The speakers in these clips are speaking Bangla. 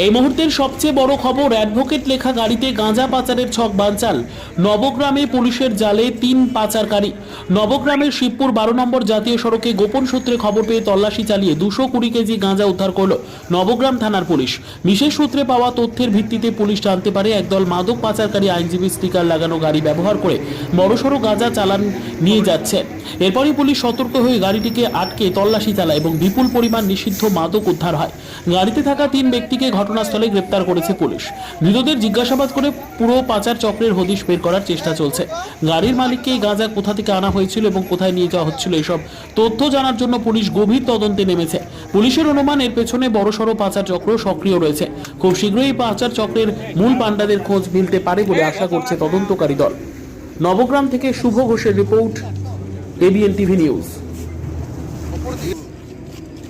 এই মুহূর্তের সবচেয়ে বড় খবর অ্যাডভোকেট লেখা গাড়িতে গাঁজা পাচারের ছক বানচাল। নবগ্রামে পুলিশের জালে তিন পাচারকারী। নবগ্রামের শিবপুর বারো নম্বর জাতীয় সড়কে গোপন সূত্রে খবর পেয়ে তল্লাশি চালিয়ে দুশো কুড়ি কেজি গাঁজা উদ্ধার করল নবগ্রাম থানার পুলিশ। বিশেষ সূত্রে পাওয়া তথ্যের ভিত্তিতে পুলিশ জানতে পারে, একদল মাদক পাচারকারী আইনজীবী স্টিকার লাগানো গাড়ি ব্যবহার করে বড়সড় গাঁজা চালান নিয়ে যাচ্ছে। এরপরই পুলিশ সতর্ক হয়ে গাড়িটিকে আটকে তল্লাশি চালায় এবং বিপুল পরিমাণ নিষিদ্ধ মাদক উদ্ধার হয়। গাড়িতে থাকা তিন ব্যক্তিকে ঘটনাস্থলে গ্রেপ্তার করেছে পুলিশ। মৃতদের জিজ্ঞাসাবাদ করে পুরো পাচার চক্রের হদিশ বের করার চেষ্টা চলছে। গাড়ির মালিককে এই গাঁজা কোথা থেকে আনা হয়েছিল এবং কোথায় নিয়ে যাওয়া হচ্ছিল এসব তথ্য জানার জন্য পুলিশ গভীর তদন্তে নেমেছে। পুলিশের অনুমান, এর পেছনে বড়সড় পাচার চক্র সক্রিয় রয়েছে। খুব শীঘ্রই পাচার চক্রের মূল পাণ্ডাদের খোঁজ মিলতে পারে বলে আশা করছে তদন্তকারী দল। নবগ্রাম থেকে শুভ ঘোষের রিপোর্ট এবিএন টিভি নিউজ।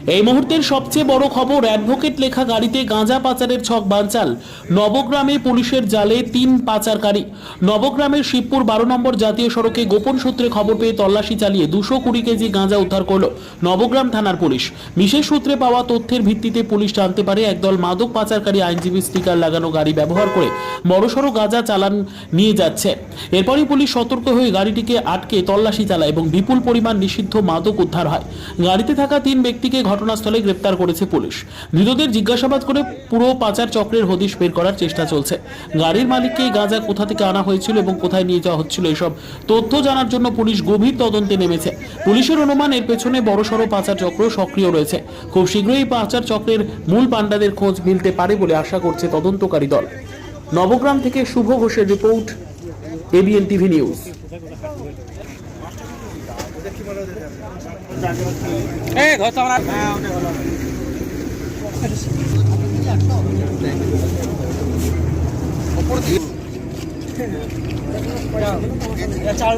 এই মুহূর্তের সবচেয়ে বড় খবর অ্যাডভোকেট লেখা গাড়িতে গাঁজা পাচারের ছক বানচাল। নবগ্রামে পুলিশের জালে তিন পাচারকারী। নবগ্রামের শিবপুর বারো নম্বর জাতীয় সড়কে গোপন সূত্রে খবর পেয়ে তল্লাশি চালিয়ে দুশো কুড়ি কেজি গাঁজা উদ্ধার করল নবগ্রাম থানার পুলিশ। বিশেষ সূত্রে পাওয়া তথ্যের ভিত্তিতে পুলিশ জানতে পারে, একদল মাদক পাচারকারী আইনজীবী স্টিকার লাগানো গাড়ি ব্যবহার করে বড়সড় গাঁজা চালান নিয়ে যাচ্ছে। এরপরই পুলিশ সতর্ক হয়ে গাড়িটিকে আটকে তল্লাশি চালায় এবং বিপুল পরিমাণ নিষিদ্ধ মাদক উদ্ধার হয়। গাড়িতে থাকা তিন ব্যক্তিকে ঘটনাস্থলে গ্রেপ্তার করেছে পুলিশ। মৃতদের জিজ্ঞাসাবাদ করে পুরো পাচার চক্রের হদিশ বের করার চেষ্টা চলছে। গাড়ির মালিককে এই গাঁজা কোথা থেকে আনা হয়েছিল এবং কোথায় নিয়ে যাওয়া হচ্ছিল এসব তথ্য জানার জন্য পুলিশ গভীর তদন্তে নেমেছে। পুলিশের অনুমান, এর পেছনে বড়সড় পাচার চক্র সক্রিয় রয়েছে। খুব শীঘ্রই পাচার চক্রের মূল পাণ্ডাদের খোঁজ মিলতে পারে বলে আশা করছে তদন্তকারী দল। নবগ্রাম থেকে শুভ ঘোষের রিপোর্ট এবিএন টিভি নিউজ। এই ঘর তো আমরা চাল